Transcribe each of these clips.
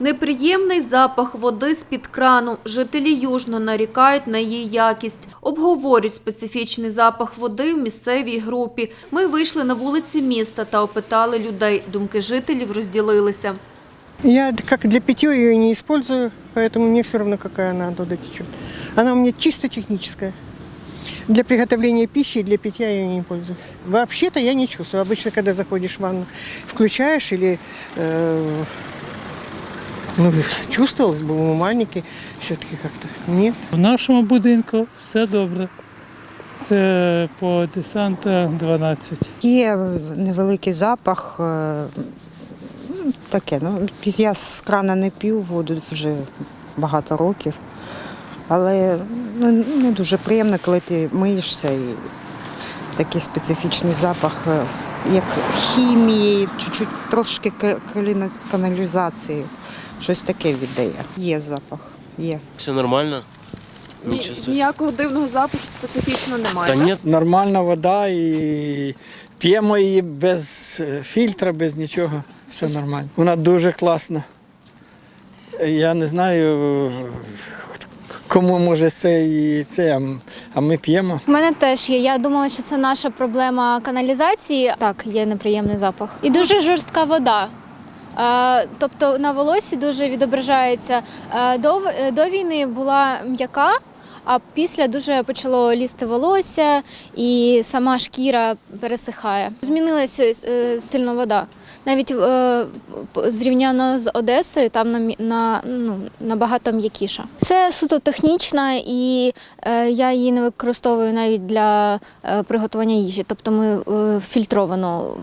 Неприємний запах води з-під крану. Жителі Южно нарікають на її якість. Обговорюють специфічний запах води в місцевій групі. Ми вийшли на вулиці міста та опитали людей. Думки жителів розділилися. Я как для питья ее не использую, поэтому мне все равно, какая она оттуда течет. Она у меня чисто техническая. Для приготовления пищи и для питья я не пользуюсь. Вообще-то я не чувствую. Обычно, когда заходишь в ванну, включаешь или э, ну, чувствовалось бы в умывальнике все-таки как-то. Нет. В нашому будинку все добре. Це по десанта 12. Є невеликий запах. е, ну, Таке, ну, я з крана не п'ю воду вже багато років. Але ну, не дуже приємно, коли ти миєшся і такий специфічний запах, е, як хімії, чуть-чуть трошки каналізації. Щось таке віддає. Є запах, є. Все нормально. Ні, ніякого дивного запаху специфічно немає. Та ні, Нормальна вода і п'ємо її без е, фільтра, без нічого. Все нормально. Вона дуже класна. Я не знаю, кому може це і це, а а ми п'ємо. У мене теж є. Я думала, що це наша проблема каналізації. Так, є неприємний запах. І дуже жорстка вода. Тобто на волосі дуже відображається. Е, До, е, до війни була м'яка, а після дуже почало лізти волосся і сама шкіра пересихає. Змінилася е, сильно вода. Навіть зрівняно з Одесою, там на, на, ну, набагато м'якіша. Це суто технічна, і я її не використовую навіть для приготування їжі. Тобто ми фільтровано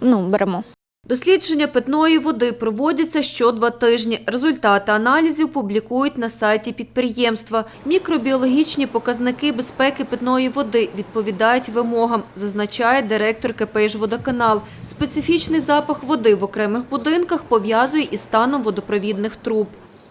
ну, беремо. Дослідження питної води проводяться що два тижні. Результати аналізів публікують на сайті підприємства. Мікробіологічні показники безпеки питної води відповідають вимогам, зазначає директор КПЖ «Водоканал». Специфічний запах води в окремих будинках пов'язує із станом водопровідних труб.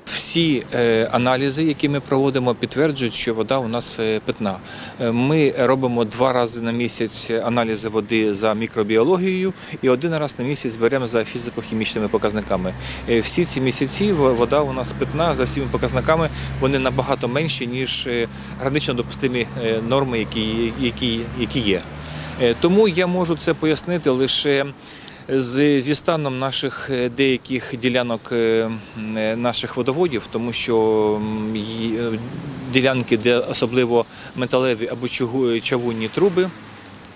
Всі е, аналізи, які ми проводимо, підтверджують, що вода у нас е, питна. Е, Ми робимо два рази на місяць аналізи води за мікробіологією і один раз на місяць беремо за фізико-хімічними показниками. Всі ці місяці вода у нас питна за всіма показниками. Вони набагато менші ніж гранично допустимі норми, які, які, які є. Тому я можу це пояснити лише зі станом наших е, деяких ділянок е, е, наших водоводів, тому що ділянки, де особливо металеві або чавунні труби.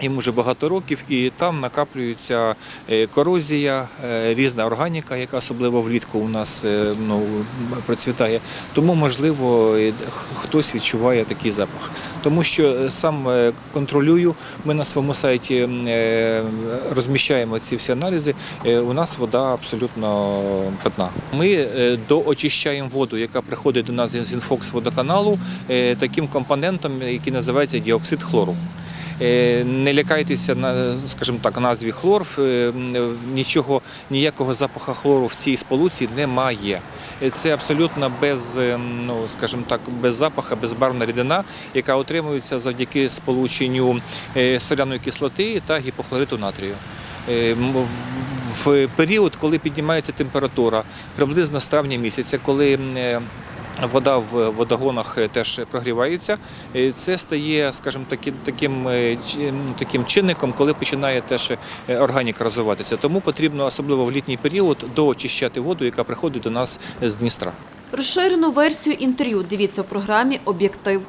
Їм вже багато років, і там накаплюється е, корозія, е, різна органіка, яка особливо влітку у нас е, ну, процвітає. Тому, можливо, хтось відчуває такий запах. Тому що сам контролюю, ми на своєму сайті розміщаємо ці всі аналізи. У нас вода абсолютно питна. Ми доочищаємо воду, яка приходить до нас з інфокс водоканалу, таким компонентом, який називається діоксид хлору. Е, Не лякайтеся скажімо так, назві хлор. Е, Нічого, ніякого запаху хлору в цій сполуці немає. Е, Це абсолютно без, ну скажімо так, без запаха, безбарвна рідина, яка отримується завдяки сполученню соляної кислоти та гіпохлориту натрію. В- період, коли піднімається температура, приблизно з травня місяця, коли Вода в водогонах е, теж прогрівається. Е, Це стає, скажімо, таким таким, е, таким чинником, коли починає теж органіка розвиватися. Тому потрібно, особливо в літній період, доочищати воду, яка приходить до нас з Дністра. Розширену версію інтерв'ю дивіться в програмі «Об'єктив».